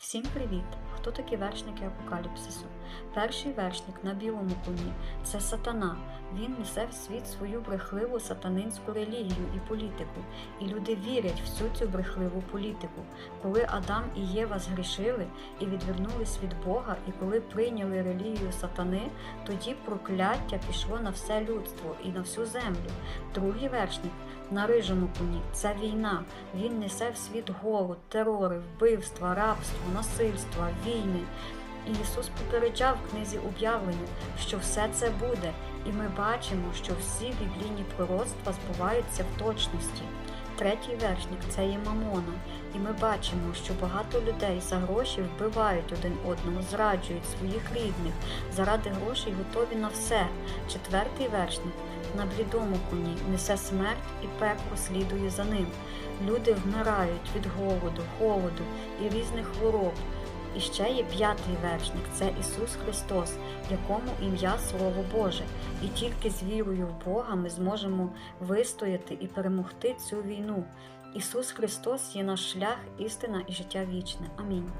Всім привіт! Хто такі вершники апокаліпсису? Перший вершник на білому коні це сатана. Він несе в світ свою брехливу сатанинську релігію і політику. І люди вірять в всю цю брехливу політику. Коли Адам і Єва згрішили і відвернулись від Бога, і коли прийняли релігію сатани, тоді прокляття пішло на все людство і на всю землю. Другий вершник на рижому коні це війна. Він несе в світ голод, терори, вбивства, рабство, насильство, війни. І Ісус попереджав в книзі об'явлення, що все це буде, і ми бачимо, що всі біблійні пророцтва збуваються в точності. Третій вершник це є мамона, і ми бачимо, що багато людей за гроші вбивають один одного, зраджують своїх рідних, заради грошей готові на все. Четвертий вершник на блідому коні несе смерть і пекло слідує за ним. Люди вмирають від голоду, холоду і різних хвороб. І ще є п'ятий вершник це Ісус Христос, якому ім'я Слово Боже. І тільки з вірою в Бога ми зможемо вистояти і перемогти цю війну. Ісус Христос є наш шлях, істина і життя вічне. Амінь.